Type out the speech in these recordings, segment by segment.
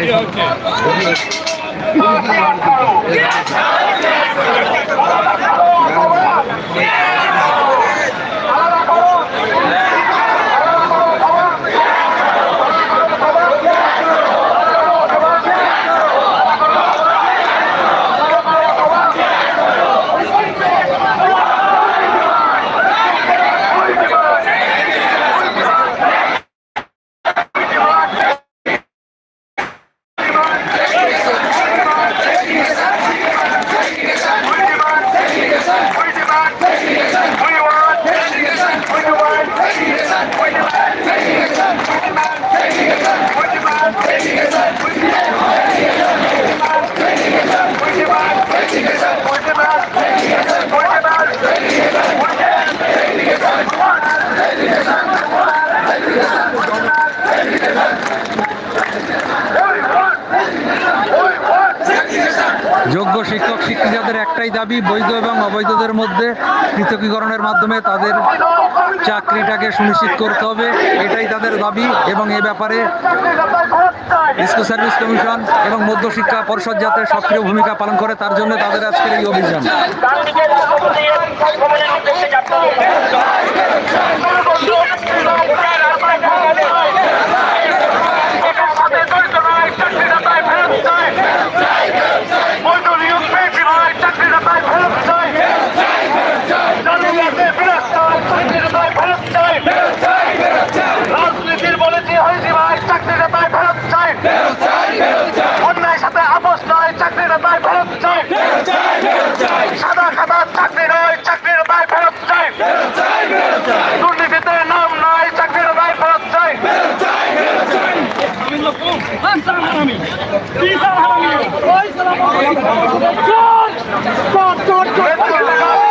Okay. শিক্ষক শিক্ষিকাদের একটাই দাবি, বৈধ এবং অবৈধদের মধ্যে পৃথকীকরণের মাধ্যমে তাদের চাকরিটাকে সুনিশ্চিত করতে হবে, এটাই তাদের দাবি এবং এ ব্যাপারে স্কুল সার্ভিস কমিশন এবং মধ্যশিক্ষা পরিষদ যাতে সক্রিয় ভূমিকা পালন করে, তার জন্য তাদের আজকের এই অভিযান। হয়েছি ভাই চাকরিটা তাই ফেরত চাই। অন্যায় সাথে আপোষ নয় চাকরিটা তাই ফেরত চাই। সাদা খাতা চাকরি নয় চাকরির দায় ফেরত চাই। দুর্নীতিতে নাম নয় চাকরির দায় ফেরত চাই। আমরা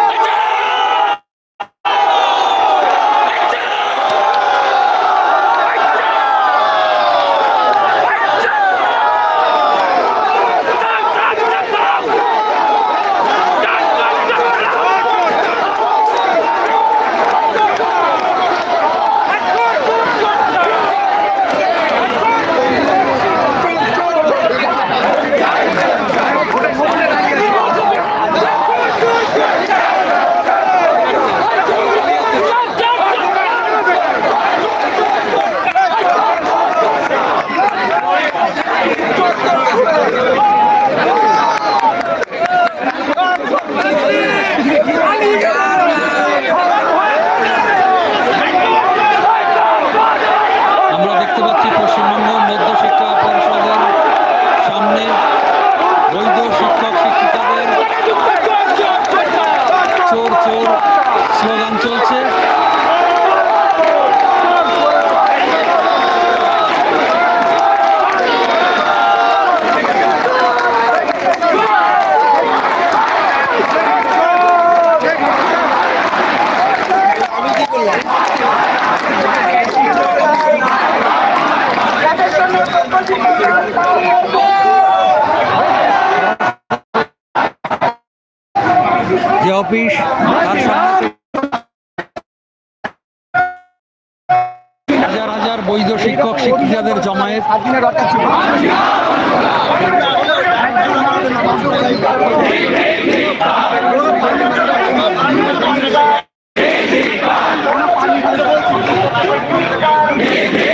যে অফিস তার হাজার হাজার বৈধ শিক্ষক শিক্ষিকাদের জমায়েত Yeah.